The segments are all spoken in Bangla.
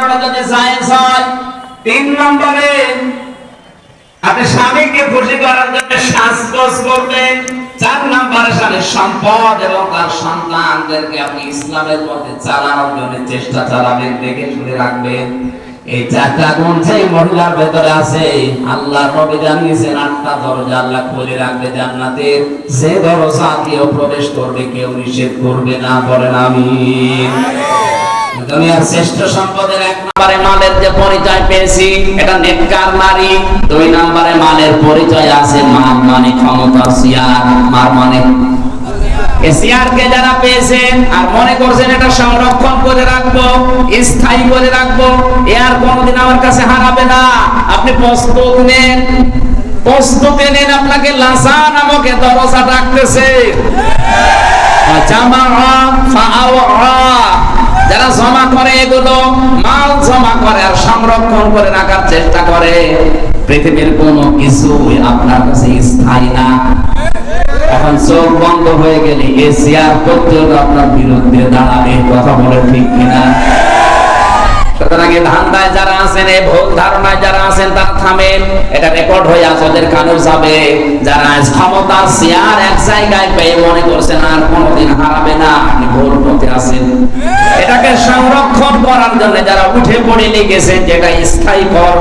করাটা যদি হয়, তিন নম্বরে আপনি স্বামীকে খুশি করার জন্য করবেন। চার নম্বরে সম্পদ এবং তার সন্তানদেরকে আপনি ইসলামের পথে চালানোর জন্য চেষ্টা চালাবেন, দেখে শুনে রাখবেন। এই চারটা গুণ সেই মহিলার ভেতরে আছে আল্লাহ জানিয়েছেন, আটটা দরজা আল্লাহ খুলে রাখবে দরজা কেউ প্রবেশ করবে, কেউ নিষেধ করবে না, বলেন আমিন। দুনিয়ার শ্রেষ্ঠ সম্পদের এক নম্বরে মালের যে পরিচয় পেয়েছি, এটা নেককার নারী। দুই নম্বরে মালের পরিচয় আছে মাল মানে ক্ষমতা সিয়ার, মার মানে এসিআরকে যারা পেয়েছেন আর মনে করছেন এটা সংরক্ষণ করে রাখব, স্থায়ী করে রাখব, এ আর কোনোদিন আমার কাছে হারাবে না। আপনি প্রস্তুত নেন, প্রস্তুতি নেন আপনাকে লাসা নামক দরজা ডাকতেছে। জামা ফাআওয়া যারা জমা করে এগুলো, মাল জমা করে আর সংরক্ষণ করে রাখার চেষ্টা করে, পৃথিবীর কোনো কিছুই আপনার কাছে স্থায়ী না। এখন চোখ বন্ধ হয়ে গেলে এ শেয়ার পর্যন্ত আপনার বিরুদ্ধে দাঁড়াবে, কথা বলে ঠিক কিনা? যারা আছেন এই ভুল ধারণায় যারা আছেন, তারা থামেন। এটা রেকর্ড হয়ে আছে, ওদের যাবে। যারা ক্ষমতা শেয়ার এক জায়গায় পেয়ে মনে করছেন, আর কোনোদিন হারাবে না, আপনি ভুল পথে আছেন। সংরক্ষণ করার জন্য যারা উঠে পড়ে লিখেছেন যেটা স্থায়ী কর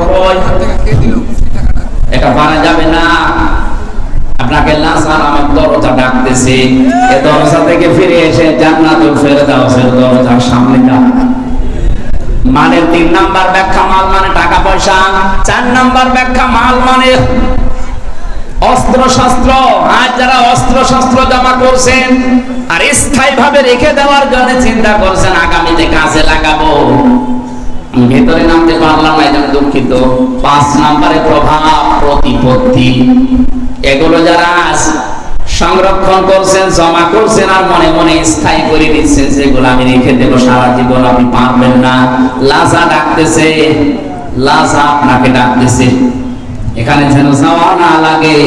এটা পারা যাবে না। আপনাকে লাসার আমার দরজা ডাকতেছে। এ দরজা থেকে ফিরে এসে দরজার সামনে তিন নাম্বার ব্যাখ্যা, মাল মানে টাকা, পয়সা। চার নাম্বার ব্যাখ্যা, মাল মানে অস্ত্র শস্ত্র আজ অস্ত্র জমা করছেন? আর স্থায়ী ভাবে রেখে দেওয়ার জন্য চিন্তা করছেন, আগামীতে কাজে লাগাবো। ভেতরে নামতে পারলাম না, এজন্য দুঃখিত। পাঁচ নাম্বারে প্রভাব, প্রতিপত্তি। এগুলো যারা আজ সংরক্ষণ করছেন, জমা করছেন আর মনে মনে স্থায়ী করে দিচ্ছেন যেগুলো আমি রেখে দেবো, সারা জীবন আপনি পারবেন না। লাজা ডাকতেছে, লাজা আপনাকে ডাকতেছে। এখানে যেন যাওয়া না লাগে।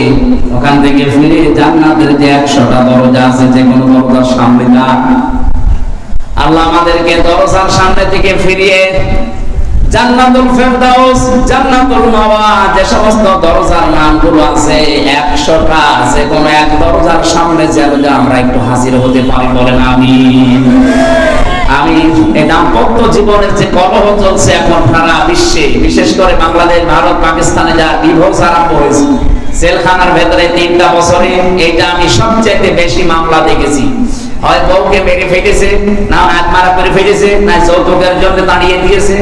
ওখান থেকে ফিরে জান্নাতের যে একশোটা দরজা আছে, যে কোনো দরজার সামনে যান। আল্লাহ আমাদেরকে দরজার সামনে থেকে ফিরিয়ে জান্নাতুল ফেরদাউস, জান্নাতুল মাওয়া যে সমস্ত দরজার নামগুলো আছে 100টা যে কোনো এক দরজার সামনে যেন আমরা একটু হাজির হতে পারি বলেন আমি দাম্পত্য জীবনের যে কলহ চলছে এখন সারা বিশ্বে, বিশেষ করে বাংলাদেশ, ভারত, পাকিস্তানে যা ডিভোর্স আরম্ভ হয়েছে জেলখানার ভেতরে তিনটা বছরে এটা আমি সবচেয়ে বেশি মামলা দেখেছি। হয় বউকে মেরে ফেটেছে, না করে ফেটেছে, না যৌতুকের জন্য দাঁড়িয়ে দিয়েছে।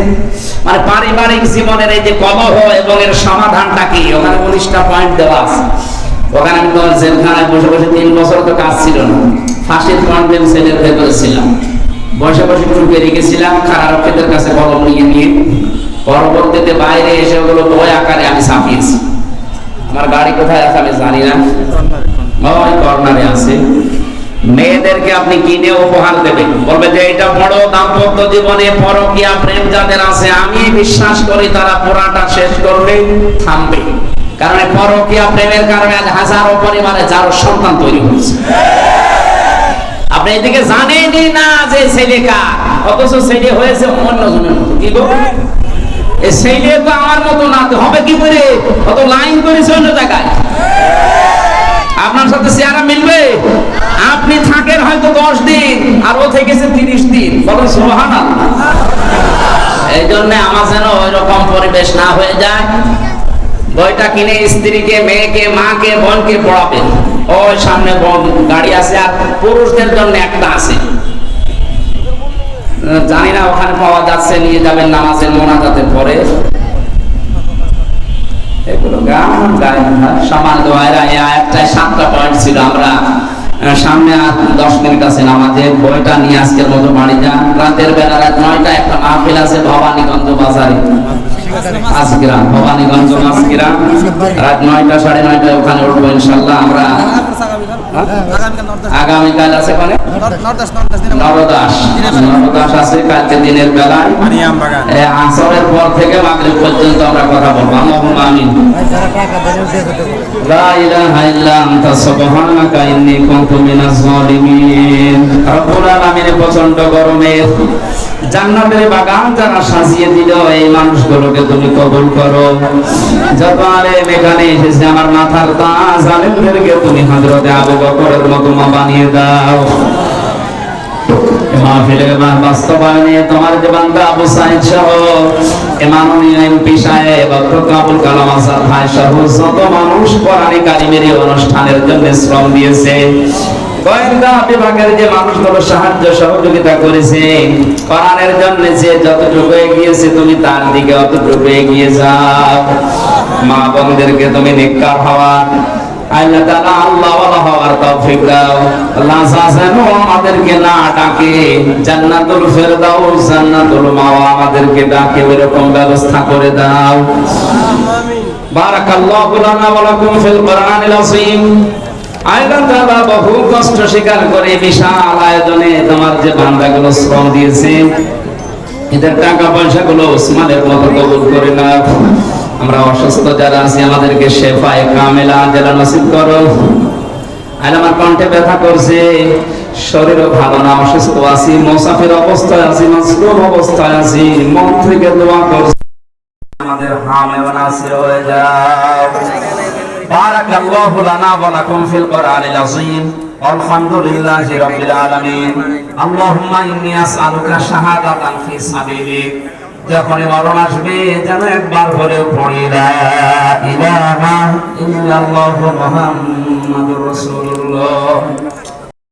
মানে পারিবারিক জীবনের এই যে কলহ এবং এর সমাধানটা কি? ওখানে উনিশটা পয়েন্ট দেওয়া আছে। ওখানে আমি জেলখানায় বসে বসে তিন বছর তো কাজ ছিল না। ফাঁসির সেলের ভেতরে ছিলাম। বসে বসে চুপে রেখেছিলাম কারারক্ষীদের কাছে কলম নিয়ে নিয়ে। পরবর্তীতে বাইরে এসে ওগুলো বই আকারে আমি ছাপিয়েছি আমার গাড়ি কোথায় আছে আমি জানি না। ওই কর্নারে আছে। মেয়েদেরকে আপনি কিনে উপহার দেবেন? বলবে যে, এটা বড় দাম্পত্য জীবনে পরকিয়া প্রেম যাদের আছে, আমি বিশ্বাস করি তারা পুরাটা শেষ করবে, থামবে। কারণ পরকিয়া প্রেমের কারণে হাজারো পরিবারে যার সন্তান তৈরি হচ্ছে আপনি এদিকে জানেনই না যে ছেলে কার? অথচ ছেলে হয়েছে অন্য জনের মতো। কি গো ছেলে তো আমার মতো না হবে কি করে? অত লাইন করেছে অন্য জায়গায় আপনার সাথে চেহারা মিলবে? আপনি থাকেন হয়তো দশ দিন, আর ও থেকেছে তিরিশ দিন। বলেন সোহান এই জন্য আমার যেন ওই রকম পরিবেশ না হয়ে যায়। বইটা কিনে স্ত্রীকে, মেয়েকে, মাকে, বোনকে পড়াবেন। ওই সামনে গাড়ি আছে, আর পুরুষদের জন্য একটা আছে। জানি না, ওখানে পাওয়া যাচ্ছে, নিয়ে যাবেন নামাজের মোনাজাতের পরে। এগুলো গান গায় সমান দোয়ারা এই আয়াতটায় সাতটা পয়েন্ট ছিল। আমরা সামনে দশ মিনিট আছে নামাজের। বইটা নিয়ে আজকের মতো বাড়ি যান। রাতের বেলা রাত নয়টা, একটা মাহফিল আছে ভবানীগঞ্জ বাজারে। আজকিরাম ভবানীগঞ্জ আজকিরাম রাত নয়টা, সাড়ে নয়টায় ওখানে উঠবো ইনশাল্লাহ। আমরা আগামীকাল? আছে ওখানে নবদাস। নবদাস আছে কালকে দিনের বেলায়। এই আসরের পর থেকে মাগরিব পর্যন্ত আমরা কথা বলব। আল্লাহুম্মা আমিন। লা ইলাহা ইল্লা আনতা সুবহানাকা ইন্নী কুনতু মিনাজ জালিমিন রব্বুল আলামিন প্রচণ্ড গরমে জান্নাতের বাগান যারা সাজিয়ে দিল। এই মানুষগুলোকে তুমি কবুল করো। যত আলেম এখানে এসেছে, আমার মাথার তাজ আলেমদেরকে তুমি হাজরতে আবু বকরের মতমা বানিয়ে দাও। মানুষ কোরআনে অনুষ্ঠানের জন্য শ্রম দিয়েছে গোয়েন্দা বিভাগের যে মানুষগুলো সাহায্য সহযোগিতা করেছে কোরআনের জন্য যে যতটুকু এগিয়েছে তুমি তার দিকে অতটুকু এগিয়ে যাও। মা বোনদেরকে তুমি নিকার হওয়ার আল্লাহ তাআলা আল্লাহ ওয়ালা হওয়ার তৌফিক দাও। আল্লাহ যেন আমাদেরকে না ডাকে। জান্নাতুল ফেরদাউস, জান্নাতুল মাওয়া আমাদেরকে ডাকে, ওইরকম ব্যবস্থা করে দাও। বারাকাল্লাহু লানা ওয়া লাকুম ফিল কোরআনিল আযীম। আল্লাহ তাআলা বহু কষ্ট স্বীকার করে বিশাল আয়োজনে তোমার যে বান্দাগুলো শ্রম দিয়েছে, এদের টাকা পয়সাগুলো ওসমানের মতো কবুল করে নাও। আমরা অসুস্থ যারা আছি, আমাদেরকে শেফায়ে কামেলা জেলা নসিব করো। আর আমার কণ্ঠে ব্যথা করছে ভালো না, অসুস্থ আছি, মোসাফির অবস্থায় আছি অবস্থায় আছি, মন থেকে দোয়া করছি। আমাদের হামে নাসির হয়ে যাও। বারাকাল্লাহু লানা ওয়া লাকুম ফিল কোরআনিল আযীম। আলহামদুলিল্লাহি রাব্বিল আলামিন। আল্লাহুম্মা ইন্নী আসআলুকা শাহাদাতান ফি সাবিলিক যখনই মরণ আসবে, যেন একবার করে পড়ি, লা ইলাহা ইল্লাল্লাহু মুহাম্মাদুর রাসূলুল্লাহ।